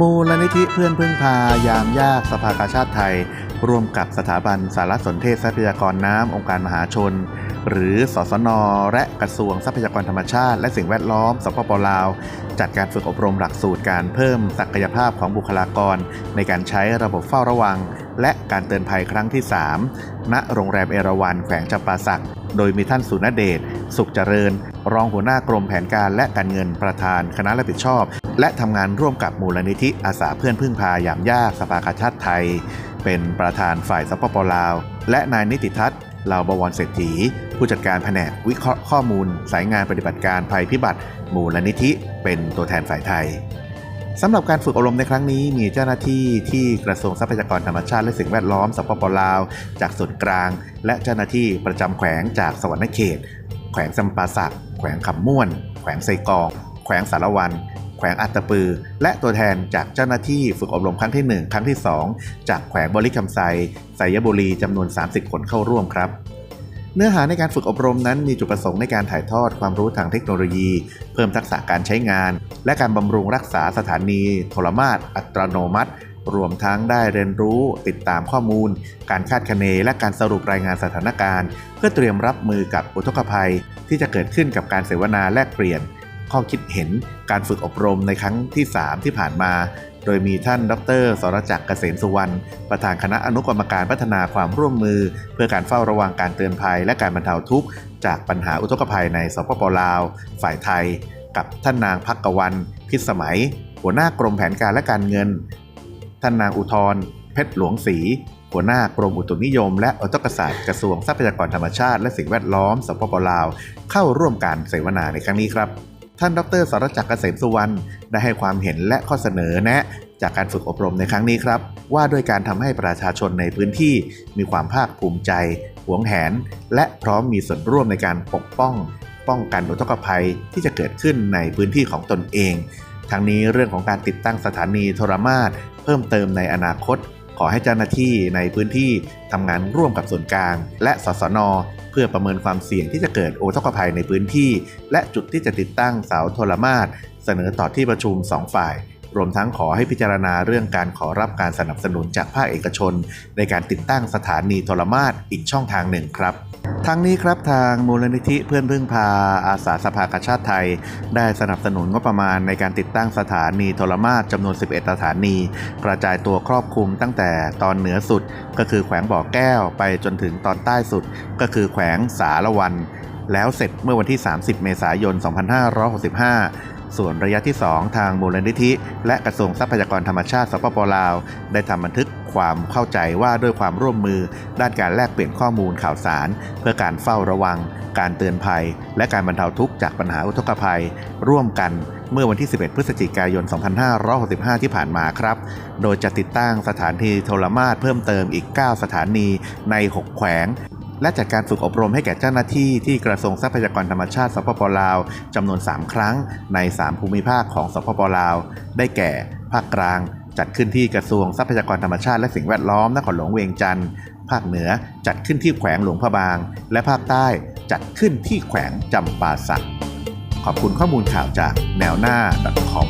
มูลนิธิเพื่อนพึ่งพายามยากสภากาชาติไทย ร่วมกับสถาบันสารสนเทศทรัพยากรน้ำองค์การมหาชน หรือสสน และกระทรวงทรัพยากรธรรมชาติ และสิ่งแวดล้อมสปปลาว จัดการฝึกอบรมหลักสูตรการเพิ่มศักยภาพของบุคลากร ในการใช้ระบบเฝ้าระวัง และการเตือนภัยครั้งที่ 3 ณ โรงแรมเอราวัณแขวงจำปาสัก โดยมีท่านสุนเดช สุขเจริญ รองหัวหน้ากรมแผนการและการเงินประธานคณะรับผิดชอบ และทำงานร่วมกับมูลนิธิอาสาเพื่อนพึ่งพายามยากสภากาชาติไทย เป็นประธานฝ่ายสปปลาว และนายนิติทัศน์ลาวบวรเศรษฐี ผู้จัดการแผนกวิเคราะห์ข้อมูล สายงานปฏิบัติการภัยพิบัติ มูลนิธิ เป็นตัวแทนฝ่ายไทย สำหรับการฝึกอบรมในครั้งนี้มีเจ้าหน้าที่ที่กระทรวงทรัพยากรธรรมชาติและสิ่งแวดล้อมสปปลาว จากส่วนกลาง และเจ้าหน้าที่ประจำแขวงจากสวรรณเขต แขวงจำปาสักแขวงคำม่วน แขวงไซกอง แขวงสารวันแขวงอัตตปือ และตัวแทนจากเจ้าหน้าที่ฝึกอบรมครั้งที่ 1 ครั้งที่ 2 จากแขวงบริคำไซไสยบุรีจำนวน 30 คนเข้าร่วมครับ เนื้อหาในการฝึกอบรมนั้นมีจุดประสงค์ในการถ่ายทอดความรู้ทางเทคโนโลยี เพิ่มทักษะการใช้งาน และการบำรุงรักษาสถานี โทรมาตอัตโนมัติ รวมทั้งได้เรียนรู้ ติดตามข้อมูล การคาดคะเน และการสรุปรายงานสถานการณ์ เพื่อเตรียมรับมือกับอุทกภัย ที่จะเกิดขึ้นกับการเสวนาแลกเปลี่ยน ข้อคิดเห็นการฝึกอบรมในครั้งที่ 3 ที่ผ่านมา โดยมีท่านดรสรจักรเกษมสุวรรณ ประธานคณะอนุกรรมการพัฒนาความร่วมมือ เพื่อการเฝ้าระวังการเตือนภัย และการบรรเทาทุกข์ จากปัญหาอุทกภัยในสปปลาว ฝ่ายไทย กับท่านนางพักกวันพิสมัย หัวหน้ากรมแผนการและการเงิน ท่านนางอุทรเพชรหลวงศรีหัวหน้ากรมอุตุนิยม และอุตกศาสตร์กระทรวงทรัพยากรธรรมชาติ และสิ่งแวดล้อมสปปลาว เข้าร่วมการเสวนาในครั้งนี้ครับ ท่านดรสรจักรเกษมสุวรรณได้ให้ความเห็นและข้อเสนอแนะ จากการฝึกอบรมในครั้งนี้ครับ ว่าด้วยการทำให้ประชาชนในพื้นที่มีความภาคภูมิใจ หวงแหน และพร้อมมีส่วนร่วมในการปกป้อง ป้องกันอุทกภัยที่จะเกิดขึ้นในพื้นที่ของตนเอง ทั้งนี้เรื่องของการติดตั้งสถานีโทรมาตเพิ่มเติมในอนาคต อให้เจ้าหน้าที่ในพื้นที่ทำงานร่วมกับส่วนกลาง และสสน เพื่อประเมินความเสี่ยงที่จะเกิดโอทกภัยในพื้นที่ และจุดที่จะติดตั้งเสาโทรมาตเสนอต่อที่ประชุม 2 ฝ่าย รวมทั้งขอให้พิจารณาเรื่องการขอรับการสนับสนุนจากภาคเอกชน ในการติดตั้งสถานีโทรมาตอีกช่องทางหนึ่งครับทั้งนี้ครับทางมูลนิธิเพื่อนพึ่งพาอาสาสภากาชาติไทย ได้สนับสนุนงบประมาณในการติดตั้งสถานีโทรมาตจำนวน 11 สถานี กระจายตัวครอบคลุมตั้งแต่ตอนเหนือสุดก็คือแขวงบ่อแก้วไปจนถึงตอนใต้สุด ก็คือแขวงสารวัน แล้วเสร็จเมื่อวันที่ 30 เมษายน 2565 ส่วนระยะที่ 2 ทางมูลนิธิ และกระทรวงทรัพยากรธรรมชาติสปปลาว ได้ทำบันทึกความเข้าใจว่าด้วยความร่วมมือ ด้านการแลกเปลี่ยนข้อมูลข่าวสาร เพื่อการเฝ้าระวัง การเตือนภัย และการบรรเทาทุกข์จากปัญหาอุทกภัย ร่วมกันเมื่อวันที่ 11 พฤศจิกายน 2565 ที่ผ่านมาครับ โดยจะติดตั้งสถานีโทรมาตเพิ่มเติมอีก 9 สถานีใน 6 แขวง และจัดการฝึกอบรมให้แก่เจ้าหน้าที่ที่กระทรวงทรัพยากรธรรมชาติสปปลาวจำนวน 3 ครั้งใน 3 ภูมิภาคของสปปลาว ได้แก่ ภาคกลาง จัดขึ้นที่กระทรวงทรัพยากรธรรมชาติและสิ่งแวดล้อมนครหลวงเวียงจันทร์ภาคเหนือจัดขึ้นที่แขวงหลวงพระบาง และภาคใต้จัดขึ้นที่แขวงจำปาสักขอบคุณข้อมูลข่าวจากแนวหน้า .com